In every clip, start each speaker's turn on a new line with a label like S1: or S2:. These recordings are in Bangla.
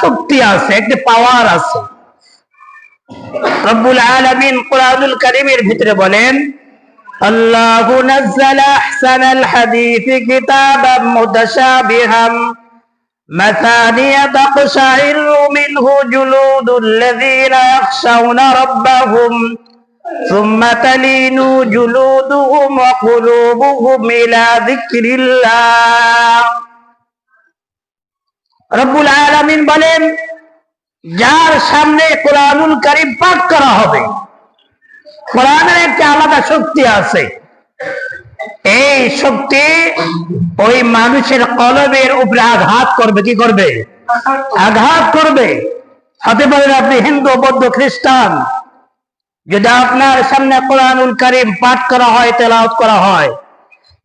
S1: শক্তি আছে একটি পাওয়ার আছে রব্বুল আলামিন কোরআনুল কারীমের ভিতরে বলেন আল্লাহ নাযালা আহসানাল হাদিস কিতাবাম মুতাশাবিহাম مثانية تقشعر منه جلود الذين يخشون ربهم ثم تلين جلودهم وقلوبهم إلى ذكر الله রব্বুল আলামিন বলেন, যার সামনে কোরআনুল কারিম পাঠ করা হবে, কোরআনের একটা আলাদা শক্তি আছে। এই শক্তি ওই মানুষের কলবের উপরে আঘাত করবে, কি করবে? আঘাত করবে। হতে পারেন আপনি হিন্দু, বৌদ্ধ, খ্রিস্টান। যদি আপনার সামনে কোরআনুল কারিম পাঠ করা হয়, তেলাওয়াত করা হয়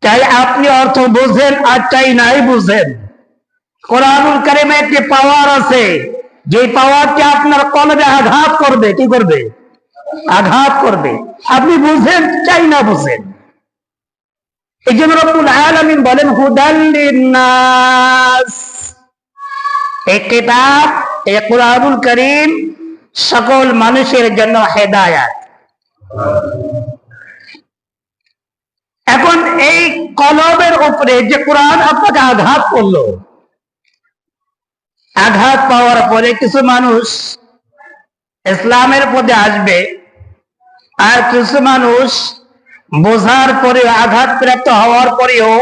S1: তাই আপনি অর্থ বুঝেন আর তাই নাই বুঝেন। কোরআনুল কারিমে একটি পাওয়ার আছে। যে পাওয়ারটি আপনার কলবে আঘাত করবে, কি করবে? আঘাত করবে। আপনি বুঝেন চাই না বুঝেন। এই জন্য রব্বুল আলামিন বলেন হুদাল্লিন নাস এই কিতাব এই কোরআনুল করিম সকল মানুষের জন্য হেদায়াত। এখন এই কলবের উপরে যে কোরআন আপনাকে আঘাত করল আঘাত পাওয়ার পরে কিছু মানুষ ইসলামের পদে আসবে। আর কিছু মানুষ বোঝার পরে আঘাত প্রাপ্ত হওয়ার পরেও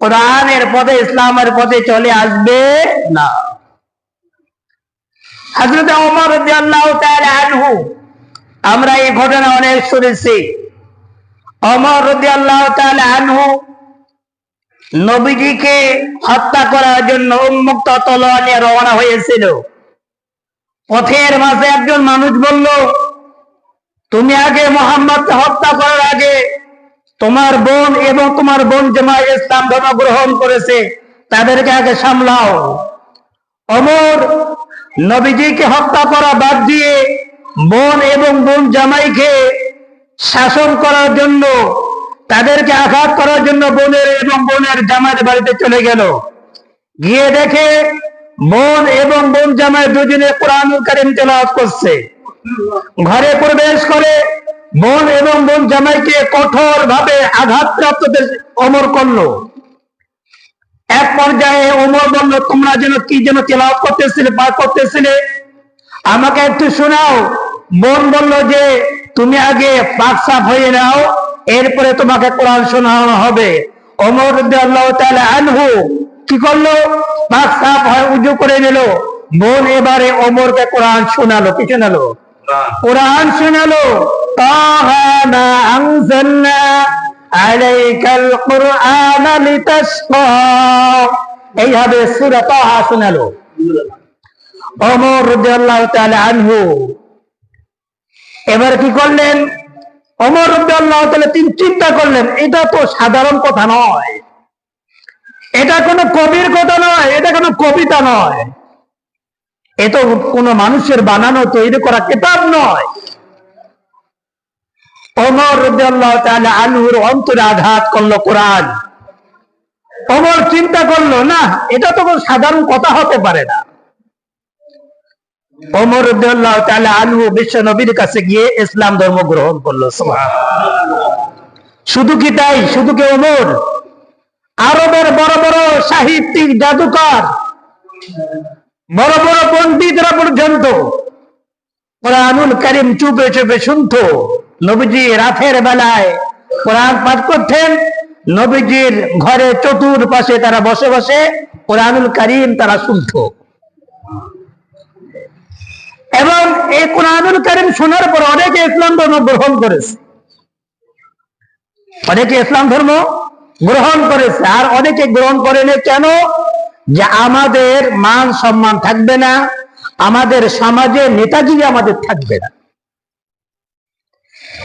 S1: কোরআনের পদে ইসলামের পদে চলে আসবে না। হজরত ওমর তাআলা আনহু, আমরা এই ঘটনা অনেক শুনেছি। অমর তাআলা আনহু নবীজিকে হত্যা করার জন্য উন্মুক্ত তলোয়ার নিয়ে রওনা হয়েছিল। পথের মাঝে একজন মানুষ বলল, তুমি আগে মোহাম্মদ হত্যা করার আগে তোমার বোন এবং তোমার বোন জামাই ইসলাম ধর্ম গ্রহণ করেছে, তাদেরকে আগে সামলাও। অমর নবীজিকে হত্যা করা বাদ দিয়ে বোন এবং বোন জামাইকে শাসন করার জন্য তাদেরকে আঘাত করার জন্য বোনের এবং বোনের জামাইয়ের বাড়িতে চলে গেল। গিয়ে দেখে বোন এবং বোন জামাই দুজনে কোরআনুল কারিম তেলাওয়াত করছে। ঘরে প্রবেশ করে বোন এবং বোন জামাইকে কঠোর ভাবে আঘাতপ্রাপ্ত অমর করল। এক পর্যায়ে ওমর বলল, তোমরা যেন কি যেন তেলাওয়াত করতেছিলে বা করতেছিলে? আমাকে একটু শোনাও। বোন বলল যে, তুমি আগে পাক সাফ হয়ে নাও। এরপরে তোমাকে কোরআন শোনানো হবে। আল্লাহ আনহু কি করল? পাক সাফ হয় উজু করে নিল। বোন এবারে ওমরকে কোরআন শোনালো কি শোনালো কোরআন শোনালো এইভাবে সূরা তাহা শোনালো। অমর আনহু এবার কি করলেন? ওমর রাদিয়াল্লাহু তাআলা তিনি চিন্তা করলেন, এটা তো সাধারণ কথা নয়। এটা কোনো কবির কথা নয়, এটা কোনো কবিতা নয়। এ তো কোনো মানুষের বানানো, তৈরি করা কিতাব নয়। অমর রাদিয়াল্লাহু তাহলে আনহুর অন্তরে আঘাত করল কোরআন। অমর চিন্তা করল, না, এটা তো কোনো সাধারণ কথা হতে পারে না। রাদিয়াল্লাহু তাআলা বিশ্ব নবীর কাছে গিয়ে ইসলাম ধর্ম গ্রহণ করল শুধু কি তাই? শুধু কি ওমর? আরবের বড় বড় সাহিত্যিক, জাদুকর, বড় বড় পণ্ডিতরা পর্যন্ত করিম চুপে চুপে শুনতো। নবীজি রাতের বেলায় কোরআন পাঠ করতেন। নবীজির ঘরে চতুর পাশে তারা বসে বসে কোরআনুল করিম তারা শুনতো। এবং এই কোরআনুল করিম শোনার পর অনেকে ইসলাম ধর্ম গ্রহণ করেছে। অনেকে ইসলাম ধর্ম গ্রহণ করেছে আর অনেকে গ্রহণ করেনি কেন? যে আমাদের মান সম্মান থাকবে না, আমাদের সমাজে নেতাগিরি আমাদের থাকবে না।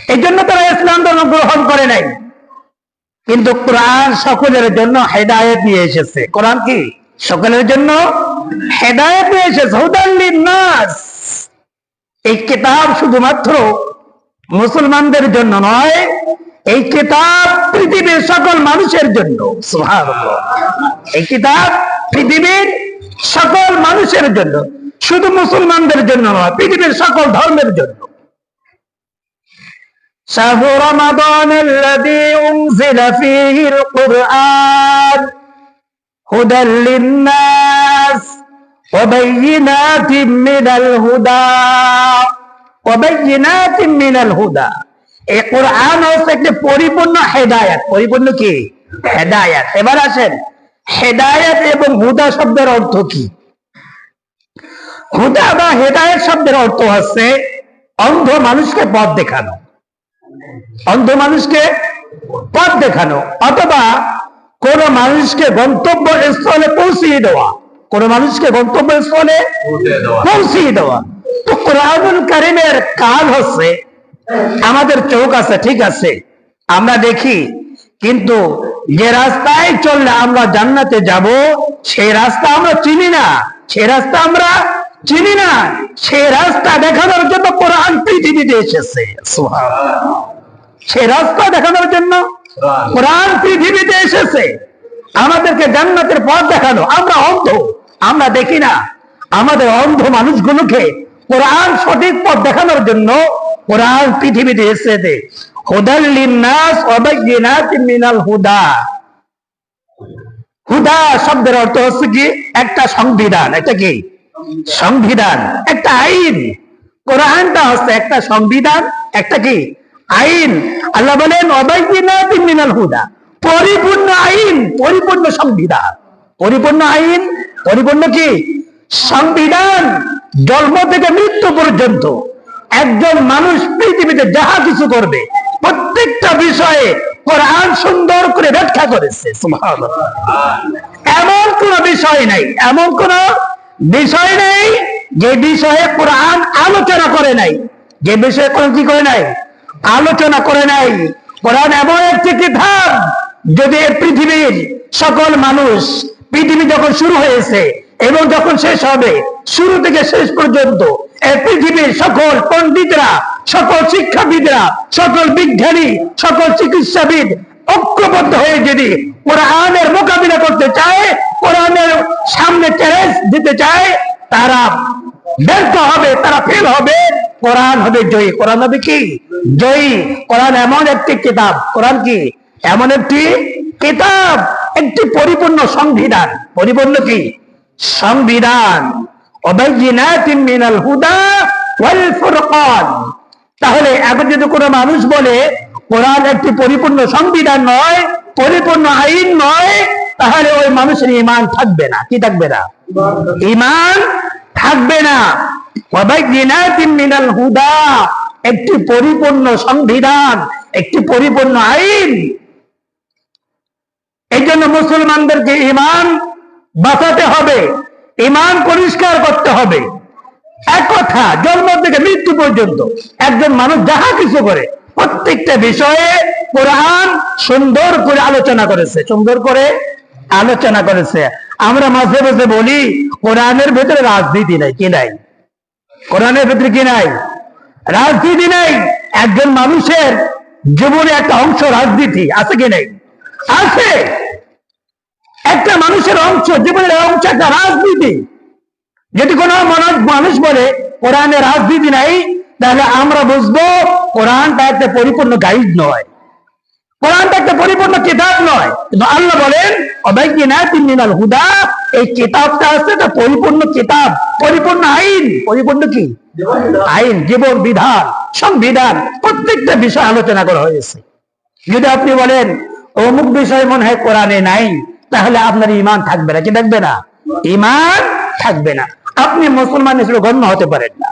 S1: এই জন্য তারা ইসলাম ধর্ম গ্রহণ করে নাই। কিন্তু কোরআন সকলের জন্য হেদায়ত নিয়ে এসেছে। কোরআন কি? সকলের জন্য হেদায়ত নিয়ে এসেছে। এই কিতাব শুধুমাত্র মুসলমানদের জন্য নয় এই কিতাব পৃথিবীর সকল মানুষের জন্য সুবহানাল্লাহ। এই কিতাব পৃথিবীর সকল মানুষ মানুষের জন্য শুধু মুসলমানদের জন্য নয় পৃথিবীর সকল ধর্মের জন্য شهر رمضان الذي أنزل فيه القرآن هدى للناس وبينات من الهدى وبينات من الهدى এই কোরআন হচ্ছে একটি পরিপূর্ণ হেদায়াত পরিপূর্ণ কি হেদায়াত এবার আসেন হেদায়াত এবং হুদা শব্দের অর্থ কি হুদা বা হেদায়াত শব্দের অর্থ হচ্ছে অন্ধ মানুষকে পথ দেখানো অন্ধ মানুষকে পথ দেখানো অথবা কোন মানুষকে গন্তব্য স্থলে পৌঁছিয়ে দেওয়া কোন মানুষকে গন্তব্য স্থলে পৌঁছিয়ে দেওয়া। তো কোরআনুল কারিমের কাল হচ্ছে আমাদের চোখ আছে ঠিক আছে আমরা দেখি কিন্তু যে রাস্তায় চললে আমরা জান্নাতে যাব সেই রাস্তা আমরা চিনি না সে রাস্তা আমরা চিনি না সে রাস্তা দেখানোর জন্য কোরআন পৃথিবীতে এসেছে। সে রাস্তা দেখানোর জন্য কোরআন পৃথিবীতে এসেছে। আমাদেরকে জান্নাতের পথ দেখানো আমরা অন্ধ। আমরা দেখি না। আমাদের অন্ধ মানুষগুলোকে কোরআন সঠিক পথ দেখানোর জন্য কোরআন পৃথিবীতে হচ্ছে কি? একটা কি? সংবিধান। একটা আইন। কোরআনটা হচ্ছে একটা সংবিধান। একটা কি? আইন। আল্লাহ বলেন হুদা। পরিপূর্ণ আইন, পরিপূর্ণ সংবিধান। পরিপূর্ণ আইন পরিপূর্ণ কি? সংবিধান জন্ম থেকে মৃত্যু পর্যন্ত একজন মানুষ পৃথিবীতে যাহা কিছু করবে, প্রত্যেকটা বিষয়ে কোরআন সুন্দর করে ব্যাখ্যা করেছে এমন কোন বিষয় নাই, এমন কোন বিষয় নেই যে বিষয়ে কোরআন আলোচনা করে নাই। যে বিষয়ে কোন কি করে নাই? আলোচনা করে নাই। কোরআন এমন একটি কিতাব, যদি পৃথিবীর সকল মানুষ পৃথিবী যখন শুরু হয়েছে এবং যখন শেষ হবে, শুরু থেকে শেষ পর্যন্ত পৃথিবীর সকল পণ্ডিতরা, সকল শিক্ষাবিদরা, সকল বিজ্ঞানী, সকল চিকিৎসাবিদ ঐক্যবদ্ধ হয়ে যদি কোরআনের মোকাবিলা করতে চায়, কোরআনের সামনে চ্যালেঞ্জ দিতে চায়, তারা ব্যর্থ হবে, তারা ফেল হবে। কোরআন হবে জয়ী। কোরআন হবে কি? জয়ী। কোরআন এমন একটি কিতাব। কোরআন কি? এমন একটি কিতাব। একটি পরিপূর্ণ সংবিধান। পরিপূর্ণ কি? সংবিধান। তাহলে এখন যদি কোনো মানুষ বলে, কোরআন একটি পরিপূর্ণ সংবিধান নয়, পরিপূর্ণ আইন নয়, তাহলে ওই মানুষের ইমান থাকবে না। কি থাকবে না? ইমান থাকবে না। হুদা, একটি পরিপূর্ণ সংবিধান, একটি পরিপূর্ণ আইন। এই জন্য মুসলমানদেরকে ইমান বাঁচাতে হবে ইমান পরিষ্কার করতে হবে। এক কথা জন্ম থেকে মৃত্যু পর্যন্ত একজন মানুষ যাহা কিছু করে, প্রত্যেকটা বিষয়ে কোরআন সুন্দর করে আলোচনা করেছে। সুন্দর করে আলোচনা করেছে। আমরা মাঝে মাঝে বলি, কোরআনের ভেতরে রাজনীতি নাই, কি নাই? কোরআনের ভেতরে কি নাই? রাজনীতি নাই। একজন মানুষের জীবনে একটা অংশ রাজনীতি আছে কি নাই? আছে। একটা মানুষের অংশ, জীবনের অংশ একটা রাজনীতি। যদি কোনো মানুষ- বলে, কোরআনে রাজনীতি নাই তাহলে আমরা বুঝব কোরআনটা একটা পরিপূর্ণ গাইড নয়। কোরআনটা একটা পরিপূর্ণ কিতাব নয়। কিন্তু আল্লাহ বলেন হুদা এই কিতাবটা আছে এটা পরিপূর্ণ কিতাব। পরিপূর্ণ আইন। পরিপূর্ণ কি? আইন, জীবন বিধান, সংবিধান। প্রত্যেকটা বিষয় আলোচনা করা হয়েছে। যদি আপনি বলেন, অমুক বিষয় মনে হয় কোরআনে নাই তাহলে আপনার ইমান থাকবে না। কি থাকবে না? ইমান থাকবে না। আপনি মুসলমান হিসেবে গণ্য হতে পারেন না।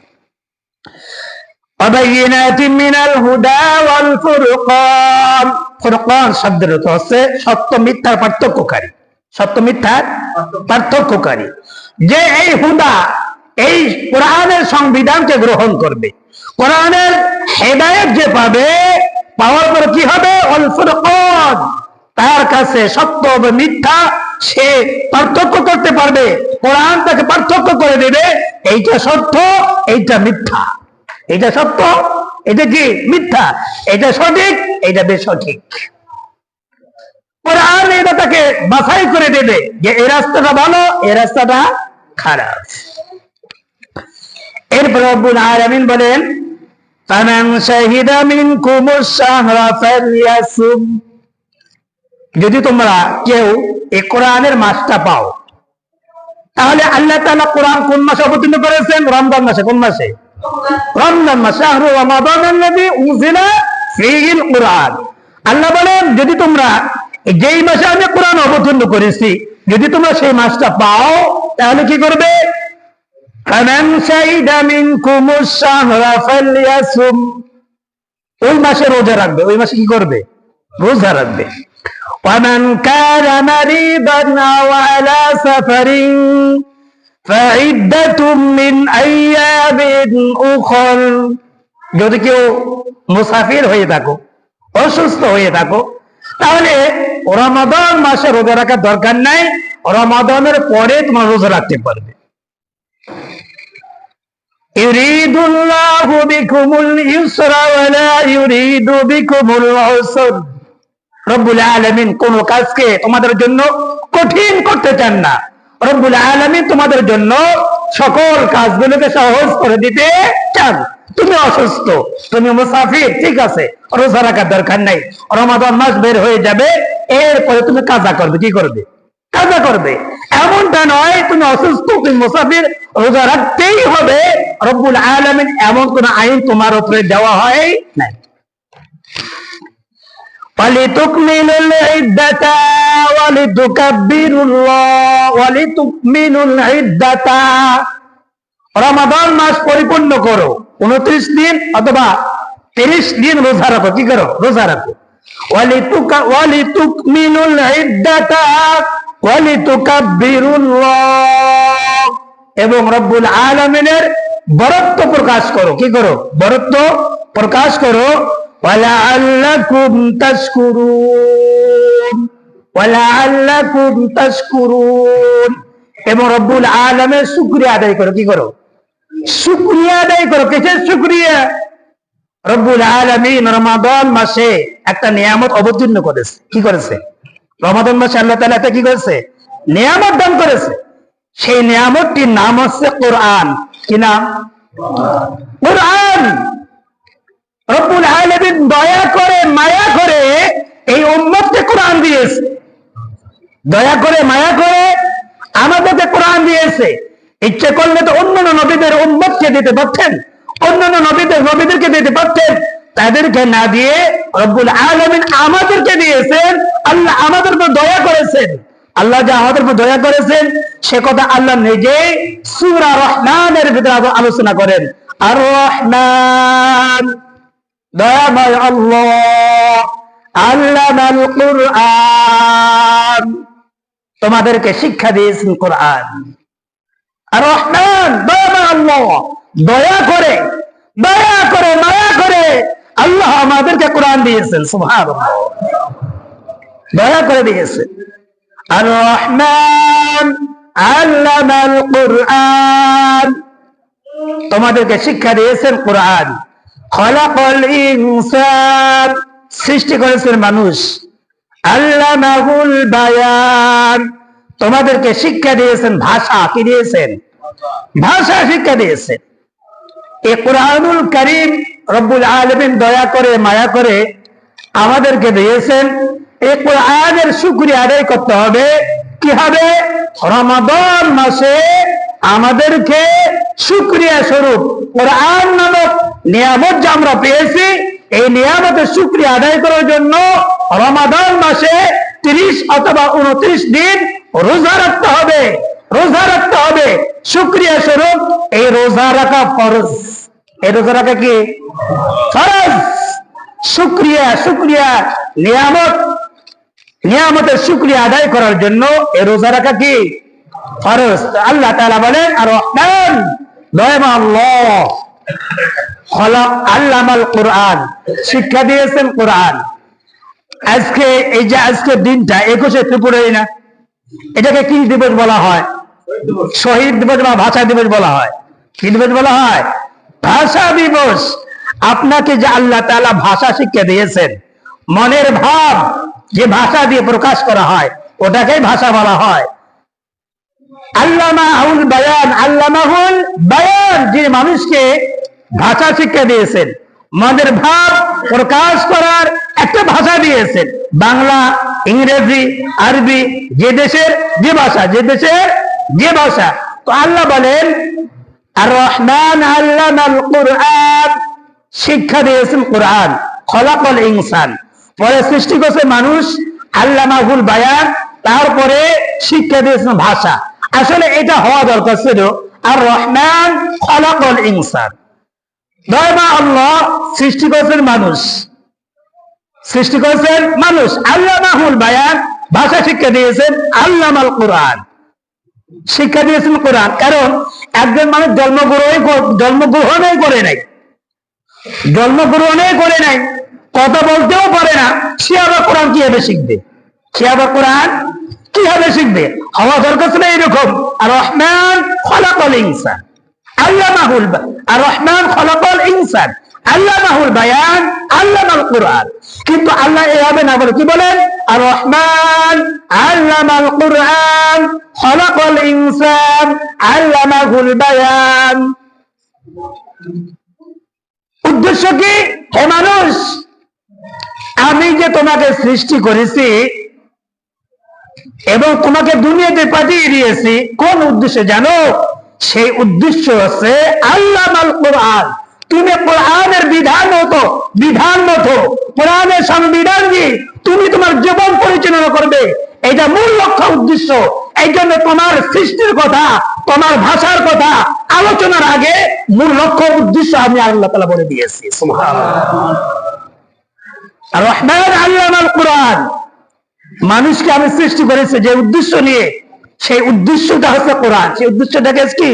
S1: সংবিধানকে গ্রহণ করবে, কোরআনের হেদায়ত যে পাবে, পাওয়ার পর কি হবে? অল ফুরকান। তার কাছে সত্য হবে মিথ্যা সে পার্থক্য করতে পারবে। কোরআন তাকে পার্থক্য করে দেবে, এইটা সত্য, এইটা মিথ্যা। এটা সত্য, এটা কি মিথ্যা? এটা সঠিক, এটা বেসঠিক। কোরআন এটা তাকে বাছাই করে দেবে যে এই রাস্তাটা ভালো, এই রাস্তাটা খারাপ। এরপর রব্বুল আলামিন বলেন, ফামান শাহিদা মিনকুমুশ শাহরা ফালইয়াসুম যদি তোমরা কেউ এই কোরআনের মাসটা পাও, তাহলে আল্লাহ তাআলা কোরআন কোন মাসে অবতীর্ণ করেছেন? রমজান মাসে, কোন মাসে? রমজান মাসে। কুরআন। আল্লাহ বলেন, যদি তোমরা যেই মাসে আমি কোরআন অবতীর্ণ করেছি, যদি তোমরা সেই মাসটা পাও, তাহলে কি করবে? ওই মাসে রোজা রাখবে। ওই মাসে কি করবে? রোজা রাখবে। ومن كان مريضا او على سفر فعدة من ايام اخر যদি কেউ মুসাফির হয়ে থাকো অসুস্থ হয়ে থাকো তাহলে রমাদান মাসে রোজা রাখার দরকার নাই রমাদানের পরে তোমার রোজা রাখতে পারবে يريد الله بكم اليسر ولا يريد بكم العسر রব্বুল আলমিন কোন কাজকে তোমাদের জন্য কঠিন করতে চান না। রব্বুল আলমিন তোমাদের জন্য সকল কাজগুলোকে সহজ করে দিতে চান। তুমি অসুস্থ, তুমি মুসাফির, ঠিক আছে, রোজা রাখার দরকার নাই, রমাদান মাস বের হয়ে যাবে, এরপরে তুমি কাজা করবে, কি করবে? কাজা করবে। এমনটা নয়, তুমি অসুস্থ, তুমি মুসাফির, রোজা রাখতেই হবে। রব্বুল আলমিন এমন কোন আইন তোমার উপরে দেওয়া হয় নাই। ولتكملوا العدة ولتكبروا الله ولتكملوا العدة রমাদান মাস পরিপূর্ণ করো উনত্রিশ দিন অথবা তিরিশ দিন রোজা রাখো কি করো রোজা রাখো ওয়ালিতুকা- ওয়ালিতুকমিলুল ইদ্দাতা ওয়ালিতুকাব্বিরুল্লাহ এবং রব্বুল আলামিনের বরত্ব প্রকাশ করো কি করো বরত্ব প্রকাশ করো ওয়ালাআল্লাকুম তাশকুরুন ওয়ালাআল্লাকুম তাশকুরুন এবং রব্বুল আলামের শুকরিয়া আদায় করো, কি করো? শুকরিয়া আদায় করো, কিসের শুকরিয়া? রব্বুল আলামিন রমাদান মাসে একটা নিয়ামত অবতীর্ণ করেছে। কি করেছে? রমাদান মাসে আল্লাহ একটা কি করেছে? নিয়ামত দান করেছে। সেই নিয়ামতটির নাম হচ্ছে কোরআন। কি নাম? কোরআন। রব্বুল আলামিন দয়া করে, মায়া করে এই উম্মতকে কোরআন দিয়েছে। দয়া করে, মায়া করে আমাদেরকে কোরআন দিয়েছে। ইচ্ছে করলে তো অন্যান্য নবীদের উম্মতকে দিতে পারতেন, অন্যান্য নবীদের নবীদেরকে দিতে পারতেন। তাদেরকে না দিয়ে রব্বুল আলমিন আমাদেরকে দিয়েছেন, আল্লাহ আমাদের উপর দয়া করেছেন। আল্লাহ যে আমাদের উপর দয়া করেছেন, সে কথা আল্লাহ নিজে সুরা রহমানের ভিতরে আলোচনা করেন। আর রহমান। দয়াময় আল্লাহ, আল্লামাল কুরআন। তোমাদেরকে শিক্ষা দিয়েছেন কোরআন। আর রহমান, দয়াময় আল্লাহ, দয়া করে দয়া করে, মায়া করে আল্লাহ আমাদেরকে কোরআন দিয়েছেন, সুবহানাল্লাহ। দয়া করে দিয়েছেন। আর রহমান, আল্লামাল কুরআন। তোমাদেরকে শিক্ষা দিয়েছেন কোরআন। সৃষ্টি করেছেন মানুষ। আল্লামাহুল বায়ান। তোমাদেরকে শিক্ষা দিয়েছেন, ভাষা কি দিয়েছেন? ভাষা শিক্ষা দিয়েছেন। এই কোরআনুল করিম রব্বুল আলমিন দয়া করে, মায়া করে আমাদেরকে দিয়েছেন। এই কোরআনের শুক্রিয়া আদায় করতে হবে। কি হবে? রমাদান মাসে আমাদেরকে শুক্রিয়া স্বরূপ। কোরআন নামক নিয়ামত যে আমরা পেয়েছি, এই নিয়ামতের শুক্রিয়া আদায় করার জন্য রমাদান মাসে তিরিশ অথবা উনত্রিশ দিন রোজা রাখতে হবে। রোজা রাখতে হবে। শুক্রিয়া স্বরূপ, এই রোজা রাখা ফরজ। এই রোজা রাখা কি? ফরজ। শুক্রিয়া শুক্রিয়া নিয়ামত। নিয়ামতের শুক্রিয়া আদায় করার জন্য এই রোজা রাখা কি? আল্লাহ বলেন, আর আল্লামাল কোরআন, শিক্ষা দিয়েছেন কোরআন। আজকে এই যে আজকের দিনটা, একুশে ফেব্রুয়ারি না, এটাকে কি দিবস বলা হয়? শহীদ দিবস বা ভাষা দিবস বলা হয়। কি দিবস বলা হয়? ভাষা দিবস। আপনাকে যে আল্লাহ তালা ভাষা শিক্ষা দিয়েছেন, মনের ভাব যে ভাষা দিয়ে প্রকাশ করা হয়, ওটাকেই ভাষা বলা হয়। আল্লামাহুল বায়ান আল্লামাহুল বায়ান, যিনি মানুষকে ভাষা শিক্ষা দিয়েছেন, মনের ভাব প্রকাশ করার একটা ভাষা দিয়েছেন। বাংলা, ইংরেজি, আরবি, যে দেশের যে ভাষা, যে দেশের যে ভাষা। তো আল্লাহ বলেন আর রহমান আল্লাহ কোরআন। শিক্ষা দিয়েছেন কোরআন, খলাকল ইনসান। পরে সৃষ্টি করছে মানুষ আল্লাহ মাহুল বায়ান, তারপরে শিক্ষা দিয়েছেন ভাষা। আসলে এটা হওয়া দরকার ছিল আর রহমান খলাকল ইনসান। আল্লাহ সৃষ্টি করেছেন মানুষ। সৃষ্টি করেছেন মানুষ। আল্লাহ বায়ান ভাষা শিক্ষা দিয়েছেন আল্লামাল কোরআন। শিক্ষা দিয়েছেন কোরআন। কারণ একজন মানুষ জন্মগ্রহণ জন্মগ্রহণই করে নাই। জন্মগ্রহণই করে নাই। কথা বলতেও পারে না। সে আবার কোরআন কীভাবে শিখবে? সে আবার কোরআন কীভাবে শিখবে? হওয়া দরকার ছিল এইরকম। আর রহমান ইনসান। আল্লাহ মাহুল আর রহমান ইনসান। আল্লাহ মাহুল বায়ান আল্লাহ মাল কোরআন। কিন্তু আল্লাহ এভাবে না বলে কি বলেন? আর রহমান আল্লাহ মাল কোরআন ইনসান আল্লাহ মাহুল বায়ান। উদ্দেশ্য কি? হে মানুষ, আমি যে তোমাকে সৃষ্টি করেছি এবং তোমাকে দুনিয়াতে পাঠিয়ে দিয়েছি। কোন উদ্দেশ্যে জানো? সেই উদ্দেশ্য হচ্ছে আল্লাহ আল কোরআন। তুমি কোরআনের বিধান মতো বিধান মতো, কোরআনের সংবিধান দিয়ে তুমি তোমার জীবন পরিচালনা করবে। এটা মূল লক্ষ্য, উদ্দেশ্য। এই জন্য তোমার সৃষ্টির কথা, তোমার ভাষার কথা, আলোচনার আগে মূল লক্ষ্য, উদ্দেশ্য আমি আল্লাহ তালা বলে দিয়েছি। রহমান আল্লাহ কোরআন। মানুষকে আমি সৃষ্টি করেছি যে উদ্দেশ্য নিয়ে, সেই উদ্দেশ্যটা হচ্ছে কোরআন। সেই উদ্দেশ্যটাকে কি?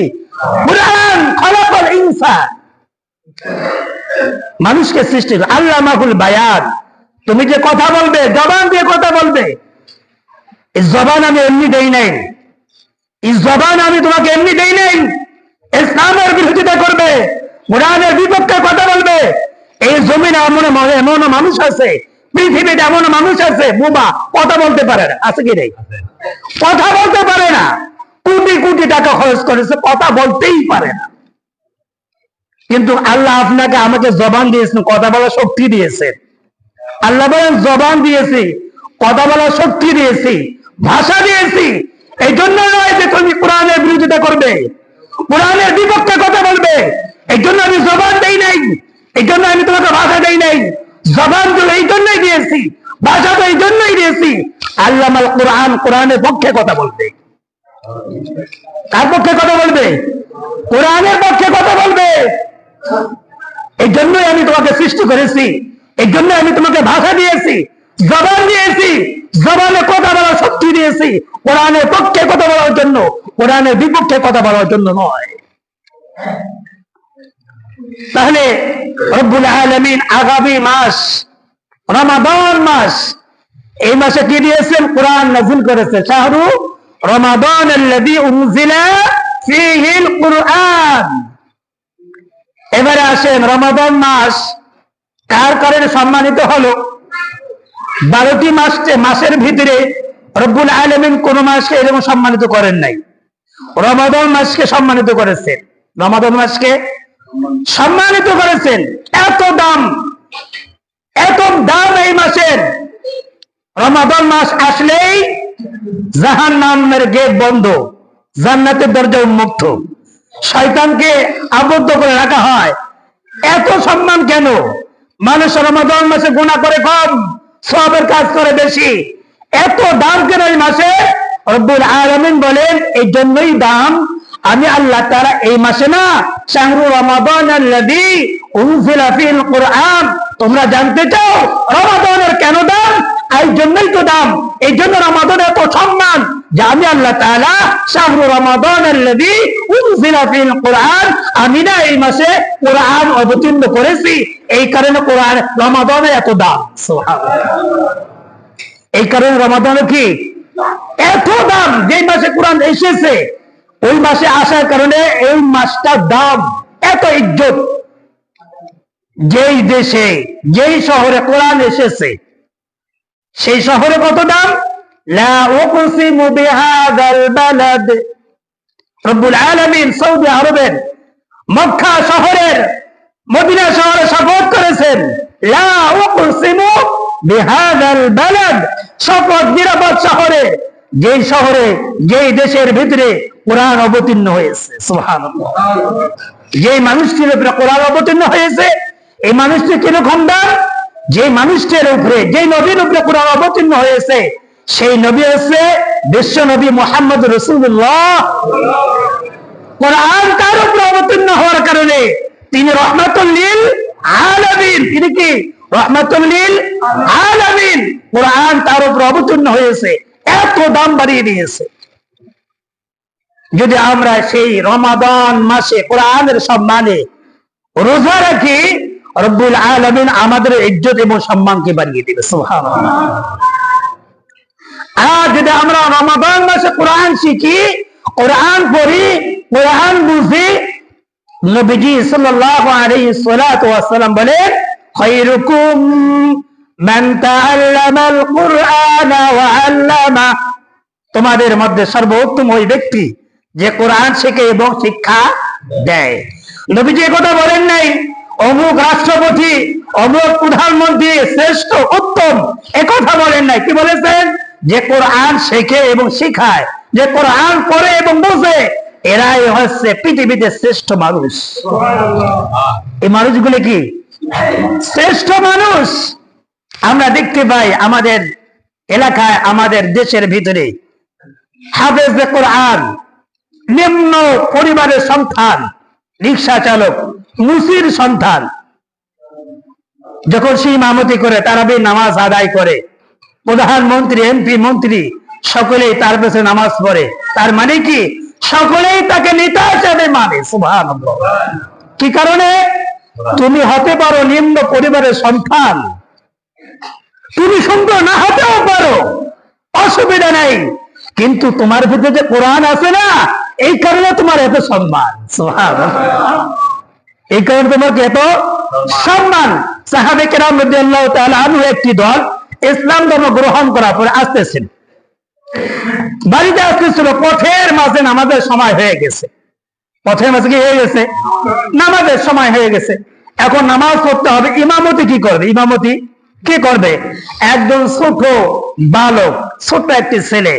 S1: মানুষকে সৃষ্টি আল্লাহ মাহুল বায়ান। তুমি যে কথা বলবে, জবান দিয়ে কথা বলবে, এই জবান আমি এমনি দেই নাই। এই জবান আমি তোমাকে এমনি দেই নাই। ইসলামের বিরোধিতা করবে, কোরআনের বিপক্ষে কথা বলবে। এই জমিন এমন এমন মানুষ আছে পৃথিবীতে এমন মানুষ আছে বোবা কথা বলতে পারে না। আছে কি নেই? কথা বলতে পারে না। কোটি কোটি টাকা খরচ করেছে, কথা বলতেই পারে না। কিন্তু আল্লাহ আপনাকে আমাকে জবান দিয়েছেন, কথা বলার শক্তি দিয়েছেন আল্লাহ বলেন, জবান দিয়েছি, কথা বলার শক্তি দিয়েছি, ভাষা দিয়েছি। এই জন্য নয় যে তুমি কোরআনের বিরোধিতা করবে, কোরআনের বিপক্ষে কথা বলবে। এই জন্য আমি জবান দেই নাই, এই জন্য আমি তোমাকে ভাষা দেই নাই। জবান তো এই জন্যই দিয়েছি তো এই জন্যই দিয়েছি। কোরআন কোরআনের পক্ষে কথা বলবে। কার পক্ষে কথা বলবে? কোরআনের পক্ষে কথা বলবে। এই জন্যই আমি তোমাকে সৃষ্টি করেছি, এই জন্য আমি তোমাকে ভাষা দিয়েছি, জবান দিয়েছি, জবানে কথা বলার শক্তি দিয়েছি। কোরআনের পক্ষে কথা বলার জন্য, কোরআনের বিপক্ষে কথা বলার জন্য নয়। তাহলে রব্বুল আলমিন আগামী মাস, রমাদান মাস, এই মাসে কি দিয়েছেন? কোরআন নাজিল করেছে শাহরু রমাদান আল্লাযী উনজিলা ফীহিল কুরআন। এবারে আসেন, রমাদান মাস কার কারণে সম্মানিত হলো? বারোটি মাস, মাসের ভিতরে রব্বুল আলমিন কোন মাসকে এরকম সম্মানিত করেন নাই। রমাদান মাসকে সম্মানিত করেছেন। রমাদান মাসকে সম্মানিত করেছেন, এত দাম এত দাম এই মাসের রমাদান মাস আসলেই জাহান নামের গেট বন্ধ, জান্নাতের দরজা উন্মুক্ত। শয়তানকে আবদ্ধ করে রাখা হয়। এত সম্মান কেন? মানুষ রমাদান মাসে গুণা করে কম, সবের কাজ করে বেশি। এত দাম কেন এই মাসে? রব্বুল আলমিন বলেন এই জন্যই দাম আমি আল্লাহ তারা এই মাসে না শাহরু রমাদান আল্লাযী উনজিলা কোরআন। তোমরা জানতে চাও রমাদানের কেন দাম? এই জন্যই তো দাম। এই জন্য রমাদানের এত সম্মান। যে আমি আল্লাহ তাআলা শাহরু রমাদান কোরআন, আমি না এই মাসে কোরআন অবতীর্ণ করেছি। এই কারণে কোরআন রমাদানের এত দাম। এই কারণে রমাদানের কি? এত দাম। যে মাসে কোরআন এসেছে ওই মাসে আসার কারণে এই মাসটার দাম এত ইজ্জত। যেই দেশে, যেই শহরে কোরআন এসেছে, সেই শহরে কত দাম? রব্বুল আলমিন সৌদি আরবের মক্কা শহরের মদিনা শহরে শপথ করেছেন, লা শপথ নিরাপদ শহরে যেই শহরে, যেই দেশের ভিতরে কোরআন অবতীর্ণ হয়েছে, সুবহানাল্লাহ। যে মানুষটির উপরে কোরআন অবতীর্ণ হয়েছে, এই মানুষটি কীরকম দাম? যে মানুষটির উপরে যে নবীর উপরে কোরআন অবতীর্ণ হয়েছে, সেই নবী হচ্ছে বিশ্ব নবী মোহাম্মদ রসুল্লাহ কোরআন তার উপরে অবতীর্ণ হওয়ার কারণে তিনি রহমাতুল্লিল আলামিন। তিনি কি? রহমাতুল্লিল আলামিন। কোরআন তার উপরে অবতীর্ণ হয়েছে। এত দাম বাড়িয়ে দিয়েছে। যদি আমরা সেই রমাদান মাসে কোরআনের সম্মানে রোজা রাখি, রব্বুল আলমিন আমাদের ইজ্জত এবং সম্মানকে বাড়িয়ে দিবে। আর যদি আমরা রমাদান মাসে কোরআন শিখি, কোরআন পড়ি, কোরআন বুঝি, নবীজি সাল্লাল্লাহু আলাইহি সাল্লাতু ওয়াসাল্লাম বলেন, খায়রুকুম তোমাদের মধ্যে সর্বোত্তম ওই ব্যক্তি যে কোরআন শেখে এবং শিক্ষা দেয়। নবীজি কথা বলেন নাই অমুক রাষ্ট্রপতি অমুক প্রধানমন্ত্রী শ্রেষ্ঠ উত্তম একথা বলেন নাই। কি বলেছেন? যে কোরআন শেখে এবং শিখায় যে কোরআন পড়ে এবং বোঝে এরাই হচ্ছে পৃথিবীতে শ্রেষ্ঠ মানুষ। এই মানুষগুলো কি? শ্রেষ্ঠ মানুষ। আমরা দেখতে পাই আমাদের এলাকায়, আমাদের দেশের ভিতরে হাফেজ কোরআন, নিম্ন পরিবারের সন্তান, রিক্সা চালক, মুসির সন্তান। যখন সে ইমামতি করে, তারাবি নামাজ আদায় করে, প্রধানমন্ত্রী, এমপি, মন্ত্রী, সকলেই তার পেছনে নামাজ পড়ে। তার মানে কি? সকলেই তাকে নেতা হিসাবে মানে সুভান কি কারণে? তুমি হতে পারো নিম্ন পরিবারের সন্তান। তুমি সুন্দর না হতেও পারো। অসুবিধা নেই। কিন্তু তোমার ভিতরে যে কোরআন আছে না, এই কারণে তোমার এত সম্মান। এই কারণে তোমার এত সম্মান। একটি দল ইসলাম ধর্ম গ্রহণ করার পরে আসতেছেন। বাড়িতে আসতেছিল, পথের মাঝে নামাজের সময় হয়ে গেছে। পথের মাঝে কি হয়ে গেছে? নামাজের সময় হয়ে গেছে। এখন নামাজ পড়তে হবে, ইমামতি কি করবে? ইমামতি কি করবে? একজন ছোট বালক ছোট একটি ছেলে।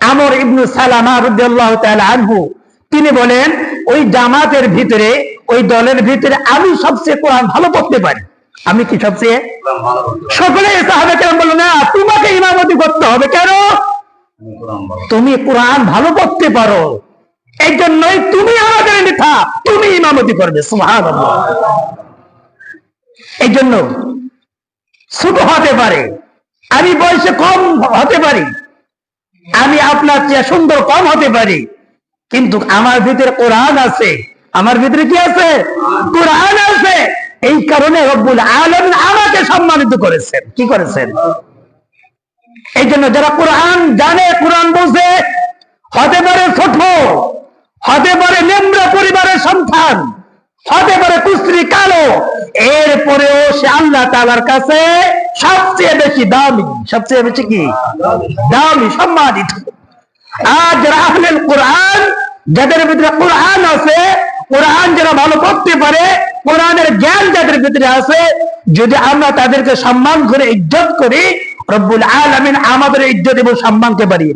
S1: আমর ইবনু সালামা রাদিয়াল্লাহু আনহু তিনি বলেন ওই জামাতের ভিতরে ওই দলের ভিতরে আমি সবচেয়ে কোরআন ভালো পড়তে পারি। আমি কি সবচেয়ে? সকলে সাহাবে কেন বলল না তোমাকে ইমামতি করতে হবে কেন? তুমি কোরআন ভালো পড়তে পারো। এই জন্যই তুমি আমাদের নেতা তুমি ইমামতি করবে। সুবহানাল্লাহ। এই জন্য ছোট হতে পারে। আমি বয়সে কম হতে পারি। আমি আপনার চেয়ে সুন্দর কম হতে পারি। কিন্তু আমার ভিতরে কোরআন আছে। আমার ভিতরে কি আছে? কোরআন আছে। এই কারণে রব্বুল আলম আমাকে সম্মানিত করেছেন। কি করেছেন? এই জন্য যারা কোরআন জানে, কোরআন বোঝে, হতে পারে ছোট, হতে পারে নিম্ন পরিবারের সন্তান হতে পারে কুস্ত্রী কালো। এরপরেও সে আল্লাহ তালার কাছে সবচেয়ে বেশি দামি, সবচেয়ে বেশি কি? দামি, সম্মানিত। আর যারা আহলেল কোরআন, যাদের ভিতরে কোরআন আছে, কোরআন যারা ভালো করতে পারে, কোরআনের জ্ঞান যাদের ভিতরে আছে, যদি আমরা তাদেরকে সম্মান করে ইজ্জত করি, রব্বুল আলমিন আমাদের ইজ্জত এবং সম্মানকে বাড়িয়ে